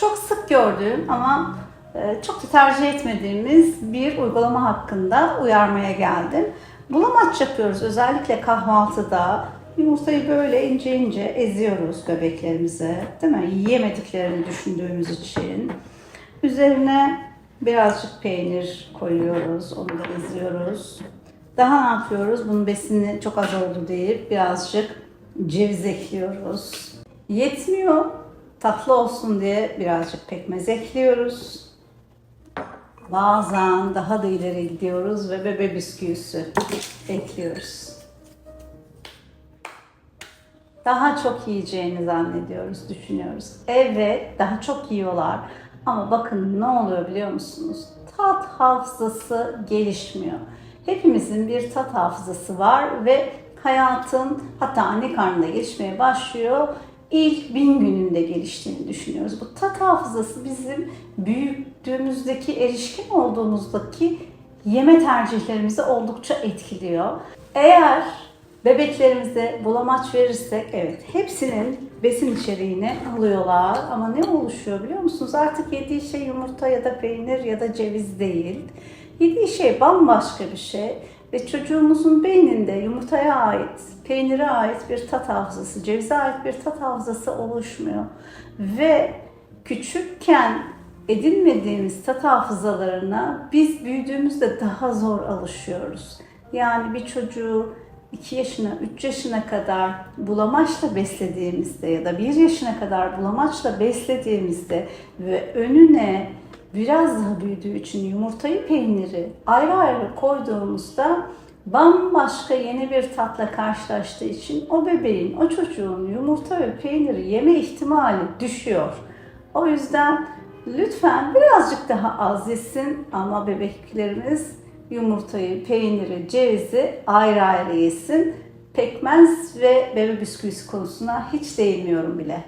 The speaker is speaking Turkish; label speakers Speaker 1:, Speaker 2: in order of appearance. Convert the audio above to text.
Speaker 1: çok sık gördüğüm ama e, çok da tercih etmediğimiz bir uygulama hakkında uyarmaya geldim. Bulamaç yapıyoruz özellikle kahvaltıda. Yumurtayı böyle ince ince eziyoruz göbeklerimize, değil mi? Yiyemediklerini düşündüğümüz için. Üzerine birazcık peynir koyuyoruz, onu da eziyoruz. Daha ne yapıyoruz? Bunun besini çok az oldu deyip birazcık ceviz ekliyoruz. Yetmiyor. Tatlı olsun diye birazcık pekmez ekliyoruz. Bazen daha da ileri gidiyoruz ve bebe bisküvisi ekliyoruz. Daha çok yiyeceğini zannediyoruz, düşünüyoruz. Evet, daha çok yiyorlar. Ama bakın ne oluyor biliyor musunuz? Tat hafızası gelişmiyor. Hepimizin bir tat hafızası var ve hayatın hatta anne karnında gelişmeye başlıyor. İlk bin gününde geliştiğini düşünüyoruz. Bu tat hafızası bizim büyüdüğümüzdeki, erişkin olduğumuzdaki yeme tercihlerimizi oldukça etkiliyor. Eğer bebeklerimize bulamaç verirsek evet hepsinin besin içeriğini alıyorlar ama ne oluşuyor biliyor musunuz? Artık yediği şey yumurta ya da peynir ya da ceviz değil. Yediği şey bambaşka bir şey ve çocuğumuzun beyninde yumurtaya ait, peynire ait bir tat hafızası, cevize ait bir tat hafızası oluşmuyor. Ve küçükken edinmediğimiz tat hafızalarına biz büyüdüğümüzde daha zor alışıyoruz. Yani bir çocuğu 2 yaşına, 3 yaşına kadar bulamaçla beslediğimizde ya da 1 yaşına kadar bulamaçla beslediğimizde ve önüne biraz daha büyüdüğü için yumurtayı, peyniri ayrı ayrı koyduğumuzda bambaşka yeni bir tatla karşılaştığı için o bebeğin, o çocuğun yumurta ve peyniri yeme ihtimali düşüyor. O yüzden lütfen birazcık daha az yesin ama bebeklerimiz yumurtayı, peyniri, cevizi ayrı ayrı yesin. Pekmez ve bebe bisküvisi konusuna hiç değinmiyorum bile.